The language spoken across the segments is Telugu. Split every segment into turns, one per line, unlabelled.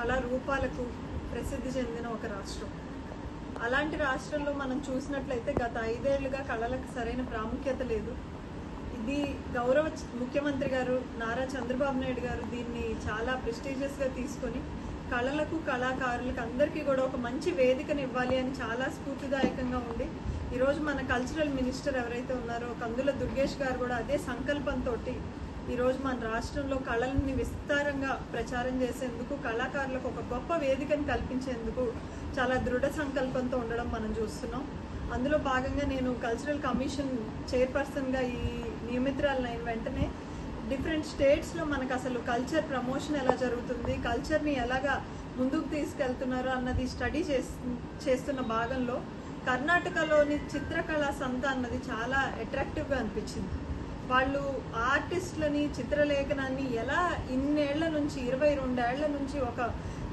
కళారూపాలకు ప్రసిద్ధి చెందిన ఒక రాష్ట్రం. అలాంటి రాష్ట్రంలో మనం చూసినట్లయితే గత ఐదేళ్ళుగా కళలకు సరైన ప్రాముఖ్యత లేదు. ఇది గౌరవ ముఖ్యమంత్రి గారు నారా చంద్రబాబు నాయుడు గారు దీన్ని చాలా ప్రెస్టీజియస్గా తీసుకొని కళలకు కళాకారులకు అందరికీ కూడా ఒక మంచి వేదికను ఇవ్వాలి అని చాలా స్ఫూర్తిదాయకంగా ఉంది. ఈరోజు మన కల్చరల్ మినిస్టర్ ఎవరైతే ఉన్నారో కందుల దుర్గేష్ గారు కూడా అదే సంకల్పంతో ఈరోజు మన రాష్ట్రంలో కళల్ని విస్తారంగా ప్రచారం చేసేందుకు కళాకారులకు ఒక గొప్ప వేదికను కల్పించేందుకు చాలా దృఢ సంకల్పంతో ఉండడం మనం చూస్తున్నాం. అందులో భాగంగా నేను కల్చరల్ కమిషన్ చైర్పర్సన్గా ఈ నియమితురాలైన వెంటనే డిఫరెంట్ స్టేట్స్లో మనకు అసలు కల్చర్ ప్రమోషన్ ఎలా జరుగుతుంది కల్చర్ని ఎలాగా ముందుకు తీసుకెళ్తున్నారు అన్నది స్టడీ చేస్తున్న భాగంలో కర్ణాటకలోని చిత్రకళా సంత అన్నది చాలా అట్రాక్టివ్గా అనిపించింది. వాళ్ళు ఆర్టిస్టులని చిత్రలేఖనాన్ని ఎలా ఇన్నేళ్ళ నుంచి ఇరవై రెండేళ్ళ నుంచి ఒక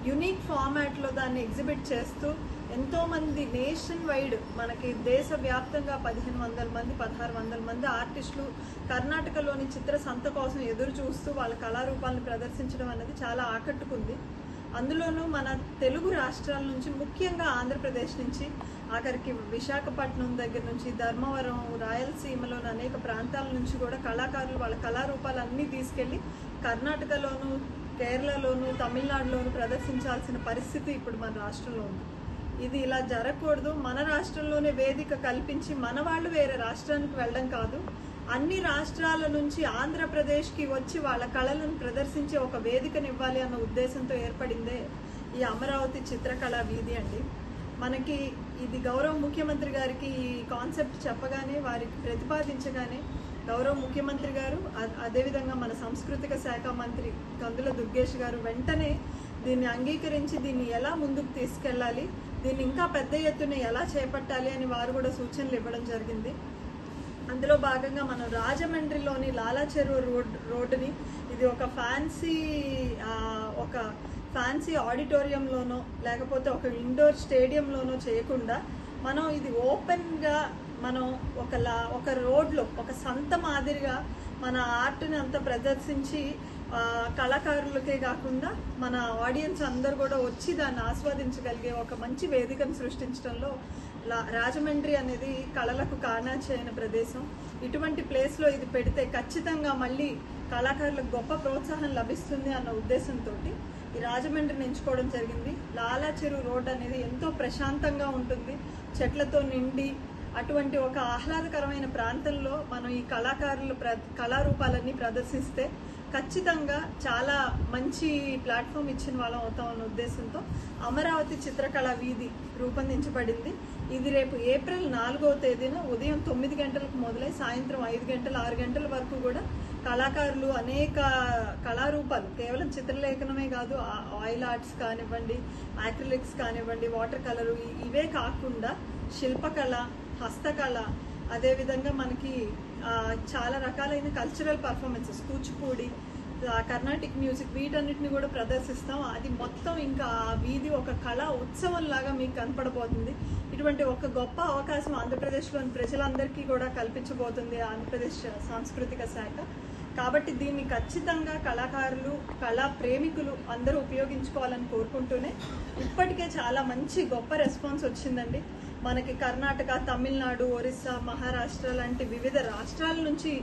యునిక్ ఫార్మాట్లో దాన్ని ఎగ్జిబిట్ చేస్తూ ఎంతోమంది నేషన్ వైడ్ మనకి దేశవ్యాప్తంగా పదిహేను వందల మంది పదహారు వందల మంది ఆర్టిస్టులు కర్ణాటకలోని చిత్ర సంత కోసం ఎదురు చూస్తూ వాళ్ళ కళారూపాలను ప్రదర్శించడం అనేది చాలా ఆకట్టుకుంది. అందులోనూ మన తెలుగు రాష్ట్రాల నుంచి ముఖ్యంగా ఆంధ్రప్రదేశ్ నుంచి ఆఖరికి విశాఖపట్నం దగ్గర నుంచి ధర్మవరం రాయలసీమలోని అనేక ప్రాంతాల నుంచి కూడా కళాకారులు వాళ్ళ కళారూపాలన్నీ తీసుకెళ్ళి కర్ణాటకలోను కేరళలోను తమిళనాడులోను ప్రదర్శించాల్సిన పరిస్థితి ఇప్పుడు మన రాష్ట్రంలో ఉంది. ఇది ఇలా జరగకూడదు. మన రాష్ట్రంలోనే వేదిక కల్పించి మన వాళ్ళు వేరే రాష్ట్రానికి వెళ్ళడం కాదు. అన్ని రాష్ట్రాల నుంచి ఆంధ్రప్రదేశ్కి వచ్చి వాళ్ళ కళలను ప్రదర్శించే ఒక వేదికనివ్వాలి అన్న ఉద్దేశంతో ఏర్పడిందే ఈ అమరావతి చిత్రకళా వీధి అండి. మనకి ఇది గౌరవ ముఖ్యమంత్రి గారికి ఈ కాన్సెప్ట్ చెప్పగానే వారికి ప్రతిపాదించగానే గౌరవ ముఖ్యమంత్రి గారు అదేవిధంగా మన సాంస్కృతిక శాఖ మంత్రి కందుల దుర్గేష్ గారు వెంటనే దీన్ని అంగీకరించి దీన్ని ఎలా ముందుకు తీసుకెళ్ళాలి దీన్ని ఇంకా పెద్ద ఎత్తున ఎలా చేపట్టాలి అని వారు కూడా సూచనలు ఇవ్వడం జరిగింది. అందులో భాగంగా మనం రాజమండ్రిలోని లాలా చెరువు రోడ్ రోడ్డుని ఇది ఒక ఫ్యాన్సీ ఒక ఫ్యాన్సీ ఆడిటోరియంలోనో లేకపోతే ఒక ఇండోర్ స్టేడియంలోనో చేయకుండా మనం ఇది ఓపెన్గా మనం ఒక లా ఒక రోడ్లో ఒక సంత మాదిరిగా మన ఆర్ట్ని అంతా ప్రదర్శించి కళాకారులకే కాకుండా మన ఆడియన్స్ అందరు కూడా వచ్చి దాన్ని ఆస్వాదించగలిగే ఒక మంచి వేదికను సృష్టించడంలో రాజమండ్రి అనేది కళలకు కానాచి ప్రదేశం. ఇటువంటి ప్లేస్లో ఇది పెడితే ఖచ్చితంగా మళ్ళీ కళాకారులకు గొప్ప ప్రోత్సాహం లభిస్తుంది అన్న ఉద్దేశంతో ఈ రాజమండ్రిని ఎంచుకోవడం జరిగింది. లాలా చెరువు రోడ్ అనేది ఎంతో ప్రశాంతంగా ఉంటుంది. చెట్లతో నిండి అటువంటి ఒక ఆహ్లాదకరమైన ప్రాంతంలో మనం ఈ కళాకారులు ప్ర కళారూపాలన్నీ ప్రదర్శిస్తే ఖచ్చితంగా చాలా మంచి ప్లాట్ఫామ్ ఇచ్చిన వాళ్ళం అవుతాం అన్న ఉద్దేశంతో అమరావతి చిత్రకళ వీధి రూపొందించబడింది. ఇది రేపు ఏప్రిల్ నాలుగవ తేదీన ఉదయం తొమ్మిది గంటలకు మొదలై సాయంత్రం ఐదు గంటల ఆరు గంటల వరకు కూడా కళాకారులు అనేక కళారూపాలు కేవలం చిత్రలేఖనమే కాదు ఆయిల్ ఆర్ట్స్ కానివ్వండి యాక్రిలిక్స్ కానివ్వండి వాటర్ కలరు ఇవే కాకుండా శిల్పకళ హస్తకళ అదేవిధంగా మనకి చాలా రకాలైన cultural performances Kuchipudi Carnatic music వీటన్నిటిని కూడా ప్రదర్శిస్తాం. అది మొత్తం ఇంకా ఆ వీధి ఒక కళా ఉత్సవం లాగా మీకు కనపడబోతుంది. ఇటువంటి ఒక గొప్ప అవకాశం ఆంధ్రప్రదేశ్లోని ప్రజలందరికీ కూడా కల్పించబోతుంది ఆంధ్రప్రదేశ్ సాంస్కృతిక శాఖ. కాబట్టి దీన్ని ఖచ్చితంగా కళాకారులు కళా ప్రేమికులు అందరూ ఉపయోగించుకోవాలని కోరుకుంటూనే ఇప్పటికే చాలా మంచి గొప్ప రెస్పాన్స్ వచ్చిందండి. మనకి కర్ణాటక తమిళనాడు ఒరిస్సా మహారాష్ట్ర లాంటి వివిధ రాష్ట్రాల నుంచి